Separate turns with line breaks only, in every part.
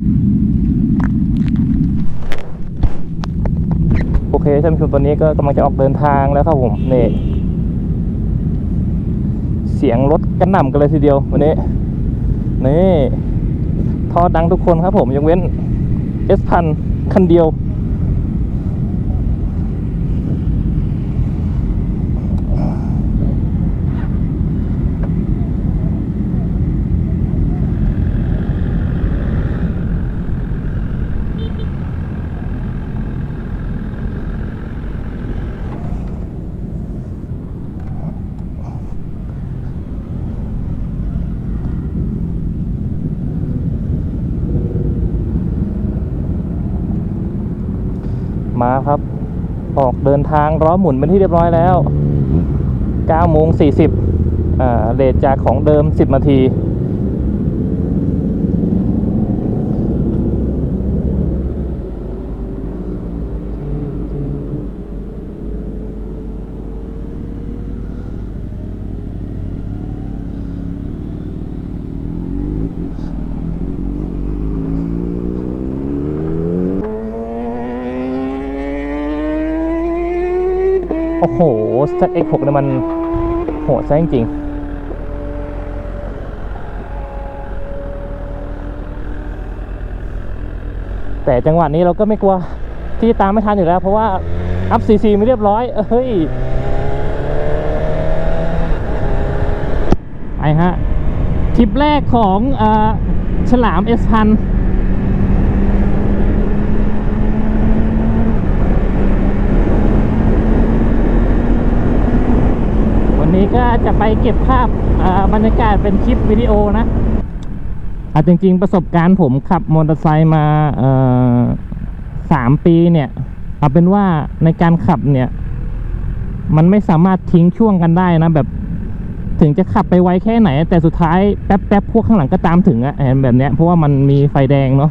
โอเคท่านผู้ชมตอนนี้ก็กำลังจะออกเดินทางแล้วครับผมนี่เสียงรถกระหน่ำกันเลยทีเดียววันนี้นี่ท่อดังทุกคนครับผมยกเว้น S พันคันเดียว มาครับ ออกเดินทางล้อหมุนเป็นที่เรียบร้อยแล้ว9โมง40อ่าเลทจากของเดิม 10นาที ห ZX6 เนี่ยมันโหดซะจริงๆแต่จังหวะนี้เราก็ไม่กลัวที่ตามไม่ทันอยู่แล้ว เพราะว่าอัพ CC ไม่เรียบร้อยเฮ้ยไปฮะทริปแรกของอฉลาม S พันวันนี้ก็ จะไปเก็บภาพอ่าบรรยากาศเป็นคลิปวิดีโอนะอะจริง ๆ ประสบการณ์ผมขับมอเตอร์ไซค์มาสามปีเนี่ยเอาเป็นว่าในการขับเนี่ย มันไม่สามารถทิ้งช่วงกันได้นะแบบถึงจะขับไปไวแค่ไหน แต่สุดท้ายแป๊บแป๊บๆพวกข้างหลังก็ตามถึงอะเห็นแบบเนี้ยเพราะว่ามันมีไฟแดงเนาะ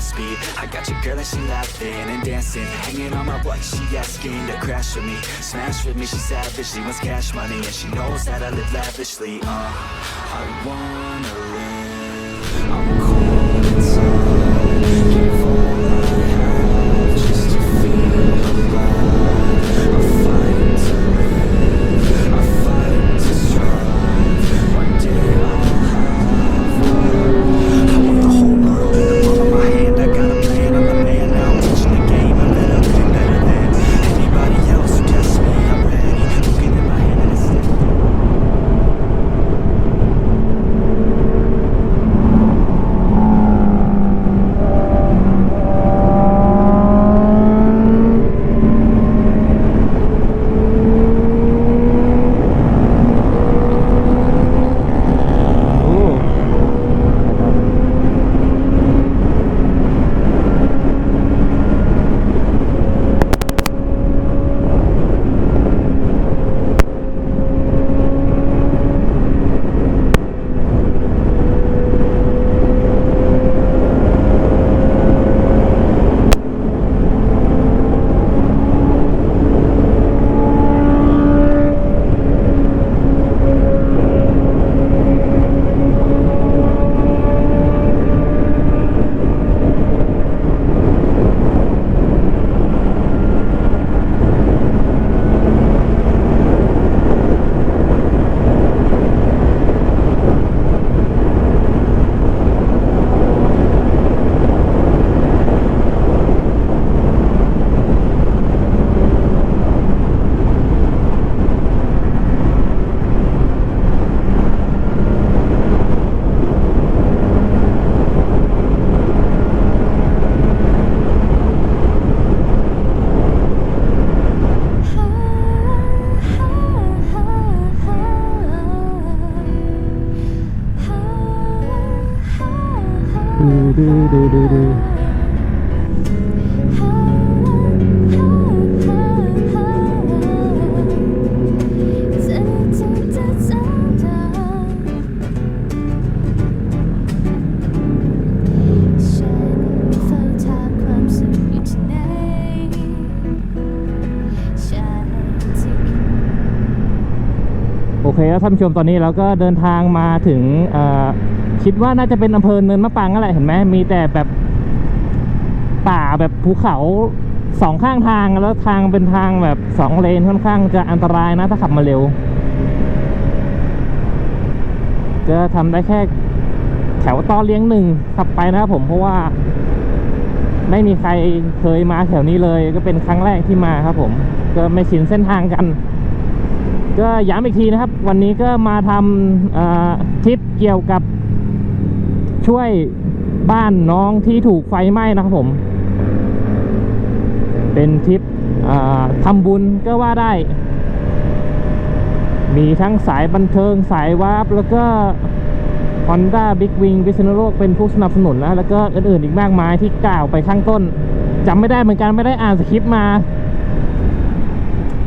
speed. I got your girl and she laughing and dancing. Hanging on my butt, she asking to crash with me. Smash with me, she savage, she wants cash money. And she knows that I live lavishly, uh. I wanna live, I'm cold
คแล้วท่านผู้ชมตอนนี้เราก็เดินทางมาถึงคิดว่าน่าจะเป็นอำเภอเนินมะปรางนั่นแหละเห็นไหมมีแต่แบบป่าแบบภูเขาสองข้างทางแล้วทางเป็นทางแบบสองเลนค่อนข้างจะอันตรายนะถ้าขับมาเร็วก็ทำได้แค่แถวต่อเลี้ยงหนึ่งขับไปนะครับผมเพราะว่า ไม่มีใครเคยมาแถวนี้เลย ก็เป็นครั้งแรกที่มาครับผม ก็ไม่ชินเส้นทางกัน ก็ย้ำอีกทีนะครับ วันนี้ก็มาทำทริปเกี่ยวกับช่วยบ้านน้องที่ถูกไฟไหม้นะครับผม เป็นทริปทำบุญก็ว่าได้ มีทั้งสายบันเทิงสายวาร์ปแล้วก็ Honda Big Wing พิษณุโลกเป็นผู้สนับสนุนนะ แล้วก็อื่นๆอีกมากมายที่กล่าวไปข้างต้นจำไม่ได้เหมือนกันไม่ได้อ่านสคริปต์มา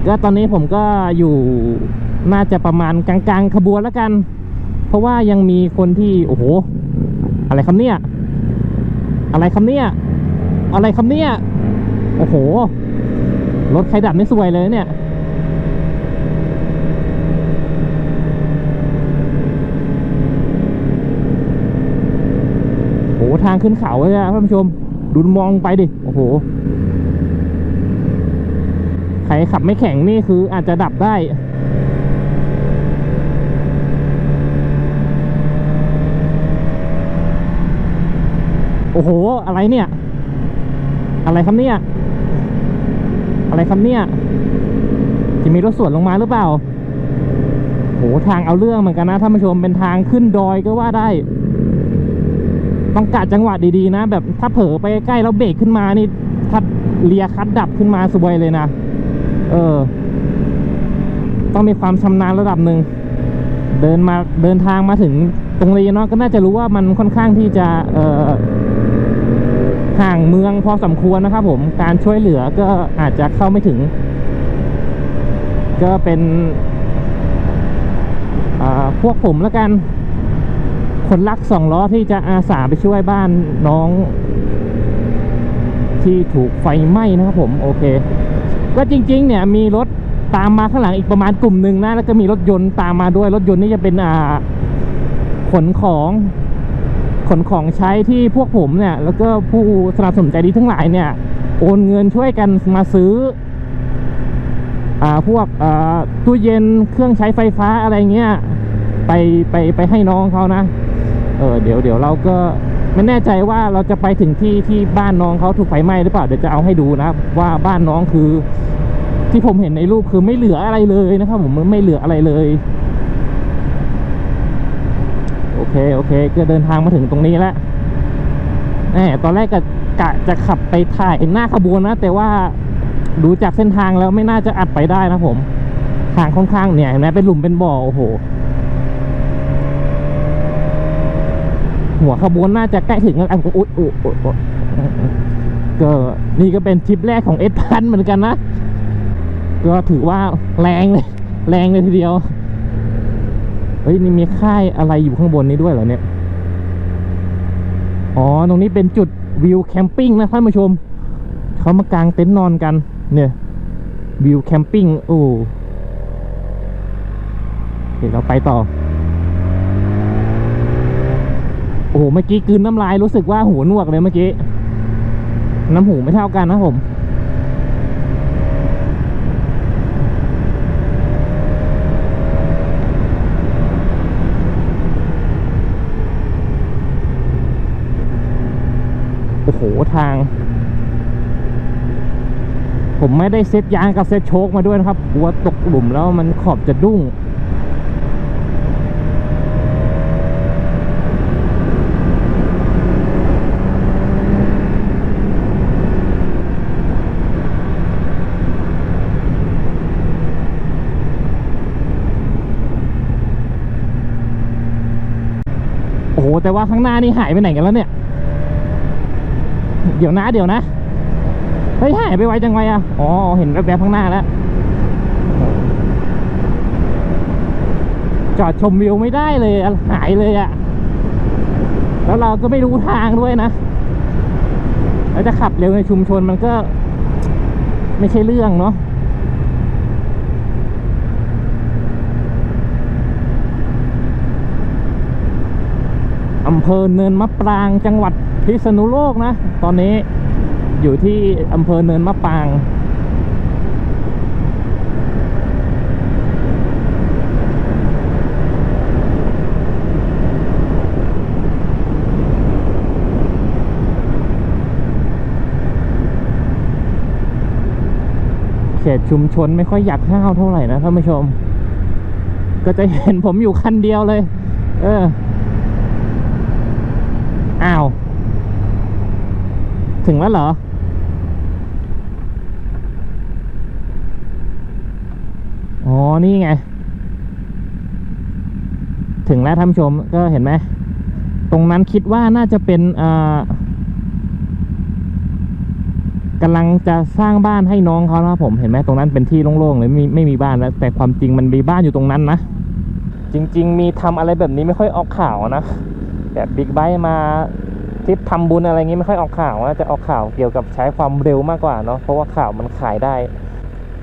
ก็ตอนนี้ผมก็อยู่น่าจะประมาณกลางๆขบวนแล้วกัน เพราะว่ายังมีคนที่โอ้โห อะไรคำเนี่ย อะไรคำเนี่ย อะไรคำเนี่ย โอ้โห รถใครดับไม่สวยเลยเนี่ยโอ้โหทางขึ้นเขาเลยอะท่านผู้ชม ดูมองไปดิ โอ้โห ใครขับไม่แข็งนี่คืออาจจะดับได้โอ้โห อะไรเนี่ย อะไรครับเนี่ย อะไรครับเนี่ย จะมีรถสวนลงมาหรือเปล่า โห ทางเอาเรื่องเหมือนกันนะท่านผู้ชม เป็นทางขึ้นดอยก็ว่าได้ ต้องกะจังหวะดีๆนะ แบบถ้าเผลอไปใกล้แล้วเบรกขึ้นมานี่ ถ้าเลียคัดดับขึ้นมาสวยเลยนะ เออ ต้องมีความชำนาญระดับหนึ่ง เดินมาเดินทางมาถึงตรงนี้เนาะก็น่าจะรู้ว่ามันค่อนข้างที่จะเอ่อห่างเมืองพอสมควรนะครับ ผมการช่วยเหลือก็อาจจะเข้าไม่ถึง ก็เป็นพวกผมแล้วกัน คนรักสองล้อที่จะอาสาไปช่วยบ้านน้อง ที่ถูกไฟไหม้นะครับผม โอเค ก็จริงๆเนี่ยมีรถตามมาข้างหลังอีกประมาณกลุ่มหนึ่งนะแล้วก็มีรถยนต์ตามมาด้วยรถยนต์นี่จะเป็นอ่าขนของขนของใช้ที่พวกผมเนี่ย แล้วก็ผู้สนับสนุนใจดีทั้งหลายเนี่ย โอนเงินช่วยกันมาซื้อ อ่าพวกอ่าตู้เย็นเครื่องใช้ไฟฟ้าอะไรเงี้ยไปไปไปให้น้องเขานะ เออเดี๋ยวเดี๋ยวเราก็ ไม่แน่ใจว่าเราจะไปถึงที่ที่บ้านน้องเขาถูกไฟไหม้หรือเปล่าเดี๋ยวจะเอาให้ดูนะครับว่าบ้านน้องคือ ที่ผมเห็นในรูปคือไม่เหลืออะไรเลยนะครับ ผมไม่เหลืออะไรเลยโอเคโอเค ก็เดินทางมาถึงตรงนี้แล้วแหมตอนแรกก็กะจะขับไปถ่ายหน้าขบวนนะ แต่ว่าดูจากเส้นทางแล้วไม่น่าจะอัดไปได้นะผมทางค่อนข้างเนี่ยเห็นไหมเป็นหลุมเป็นบ่อโอ้โห หัวขบวนน่าจะใกล้ถึงแล้วอะอุ๊ยอุ๊ยอุ๊ยอุ๊ยก็นี่ก็เป็นทริปแรกของเอสพันเหมือนกันนะ ก็ถือว่าแรงเลย แรงเลยทีเดียว เฮ้ย นี่มีค่ายอะไรอยู่ข้างบนนี้ด้วยเหรอเนี่ย อ๋อ ตรงนี้เป็นจุดวิวแคมปิ้งนะท่านผู้ชม เขามากางเต็นท์นอนกัน เนี่ย วิวแคมปิ้ง โอ้เดี๋ยวเราไปต่อ โอ้โห เมื่อกี้กืนน้ำลายรู้สึกว่าหูหนวกเลยเมื่อกี้ น้ำหูไม่เท่ากันนะผม โอ้โห ทาง ผมไม่ได้เซ็ตยางกับเซ็ตโชคมาด้วยนะครับกลัวตกหลุมแล้วมันขอบจะดุ้ง แต่ว่าข้างหน้านี่หายไปไหนกันแล้วเนี่ย เดี๋ยวนะเดี๋ยวนะ เฮ้ยหายไปไวจังไวอะ อ๋อ เห็นแวบๆข้างหน้าแล้ว จอดชมวิวไม่ได้เลยหายเลยอะ แล้วเราก็ไม่รู้ทางด้วยนะ แล้วจะขับเร็วในชุมชนมันก็ ไม่ใช่เรื่องเนาะ อำเภอเนินมะปรางจังหวัดพิษณุโลกนะ ตอนนี้อยู่ที่อำเภอเนินมะปรางเขตชุมชนไม่ค่อยอยากห้าวเท่าไหร่นะท่านผู้ชม ก็จะเห็นผมอยู่คันเดียวเลย เออ อ้าว ถึงแล้วเหรอ อ๋อ นี่ไง ถึงแล้วท่านชมก็เห็นไหม ตรงนั้นคิดว่าน่าจะเป็นอ่อกำลังจะสร้างบ้านให้น้องเขานะครับผม เห็นไหมตรงนั้นเป็นที่โล่งๆเลยไม่มีไม่มีบ้านแล้ว แต่ความจริงมันมีบ้านอยู่ตรงนั้นนะ จริง ๆ มีทำอะไรแบบนี้ไม่ค่อยออกข่าวนะ แบบบิ๊กไบค์มาทริปทำบุญอะไรเงี้ไม่ค่อยออกข่าวนะจะออกข่าวเกี่ยวกับใช้ความเร็วมากกว่าเนาะเพราะว่าข่าวมันขายได้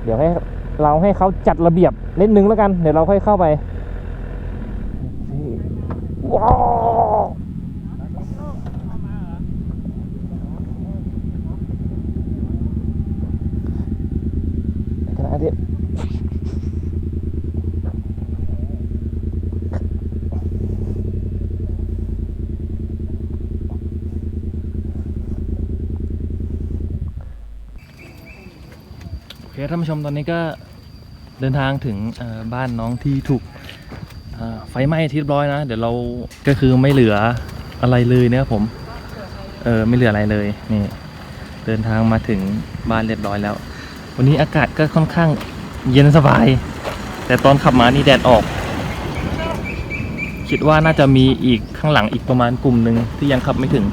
เดี๋ยวให้เราให้เขาจัดระเบียบนิดนึงแล้วกัน เดี๋ยวเราค่อยเข้าไปว้าวขณะที่ คท่านผู้ชมตอนนี้ก็เดินทางถึงบ้านน้องที่ถูกไฟไหม้ที่เรียบร้อยนะ เดี๋ยวเราก็คือไม่เหลืออะไรเลยเนะครับผมเออไม่เหลืออะไรเลยนี่เดินทางมาถึงบ้านเรียบร้อยแล้ว วันนี้อากาศก็ค่อนข้างเย็นสบาย แต่ตอนขับมานี่แดดออก คิดว่าน่าจะมีอีกข้างหลังอีกประมาณกลุ่มหนึ่งที่ยังขับไม่ถึง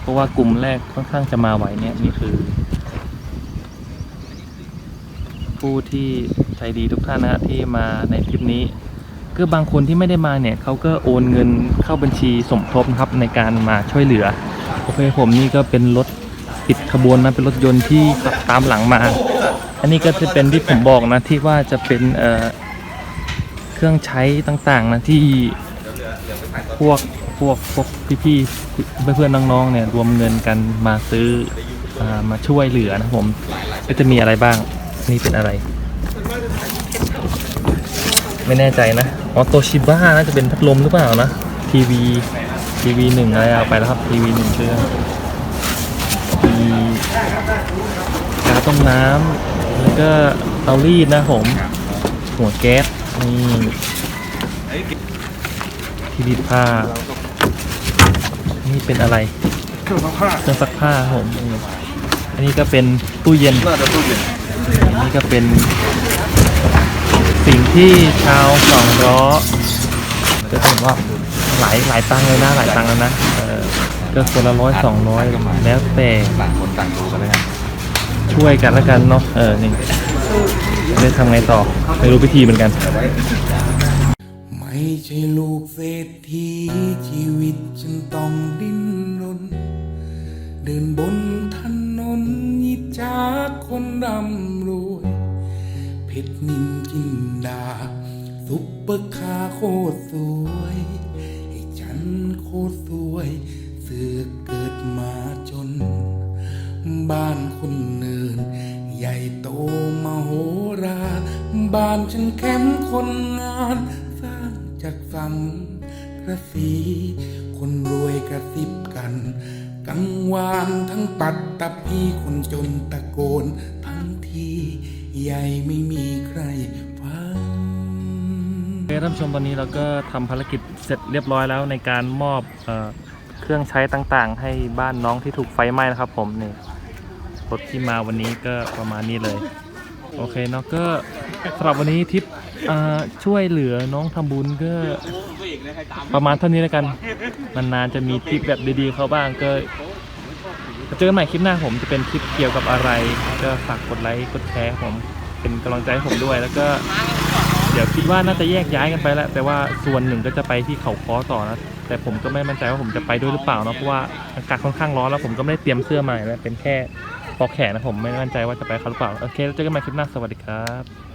เพราะว่ากลุ่มแรกค่อนข้างจะมาไวเนี่ยนี่คือ ผู้ที่ใจดีทุกท่านนะที่มาในทริปนี้ก็บางคนที่ไม่ได้มาเนี่ยเขาก็โอนเงินเข้าบัญชีสมทบครับในการมาช่วยเหลือ โอเคผมนี่ก็เป็นรถติดขบวนนะเป็นรถยนต์ที่ขับตามหลังมา อันนี้ก็จะเป็นที่ผมบอกนะที่ว่าจะเป็นเเครื่องใช้ต่างๆนะที่พวกพวกพวกพี่ๆเพื่อนๆน้องๆเนี่ยรวมเงินกันมาซื้ออามาช่วยเหลือนะผมก็จะมีอะไรบ้าง นี่เป็นอะไร ไม่แน่ใจนะอ๋อโตชิบ้าน่าจะเป็นพัดลมหรือเปล่านะทีวีทีวีหนึ่งอะไรเอาไปแล้วครับทีวีหนึ่งเครื่องมีกาต้มน้ำแล้วก็เตารีดนะผม หัวแก๊สนี่ที่รีดผ้า นี่เป็นอะไร
เครื่องซักผ้า
เครื่องซักผ้าครับผมนี่อันนี้ก็เป็นตู้เย็น
น่าจะตู้เย็น
นี่ก็เป็นสิ่งที่ชาวสองล้อก็ถือว่าหลายหลายตังค์เลยนะหลายตังค์แล้วนะเออก็คนละร้อยสองร้อยแล้วแต่
ต่างคนต่างดูกันแล้วกัน
ช่วยกันแล้วกันเนาะเออนี่จะได้ทำไงต่อไม่รู้พิธีเหมือนกัน
ไม่ใช่ลูกเศรษฐีชีวิตฉันต้องดิ้นรนเดินบนถนน นยิจากคนร่ำรวยเพชรนินจินดาซุปเปอร์คาร์โคตรสวยให้ฉันโคตรสวยเสือเกิดมาจน บ้านคนเนิน ใหญ่โตมโหฬาบ้านฉันแคมป์คนงาน สร้างจากสังกระสี คนรวยกระซิบกัน กังวานทั้งปัดตะพีคนจนตะโกน ทั้งทีใหญ่ไม่มีใครฟัง
ท่านผู้ชมตอนนี้เราก็ทำภารกิจเสร็จเรียบร้อยแล้วในการมอบเออเครื่องใช้ต่างๆ ให้บ้านน้องที่ถูกไฟไหม้นะครับผมนี่รถที่มาวันนี้ก็ประมาณนี้เลย โอเคเนาะก็สำหรับวันนี้ทริป เอ่อช่วยเหลือน้องทำบุญก็ประมาณเท่านี้แล้วกัน นานๆจะมีทริปแบบดีๆเขาบ้างก็เจอกันใหม่คลิปหน้าผมจะเป็นคลิปเกี่ยวกับอะไร ก็ฝากกดไลค์กดแชร์ผมเป็นกำลังใจให้ผมด้วยแล้วก็ เดี๋ยวคิดว่าน่าจะแยกย้ายกันไปแล้ว แต่ว่าส่วนหนึ่งก็จะไปที่เขาค้อต่อนะแต่ผมก็ไม่มั่นใจว่าผมจะไปด้วยหรือเปล่าเนาะเพราะว่าอากาศค่อนข้างร้อนแล้วผมก็ไม่ได้เตรียมเสื้อมานะเป็นแค่ปอกแขนนะผมไม่มั่นใจว่าจะไปเขาหรือเปล่าโอเคแล้วเจอกันใหม่คลิปหน้าสวัสดีครับ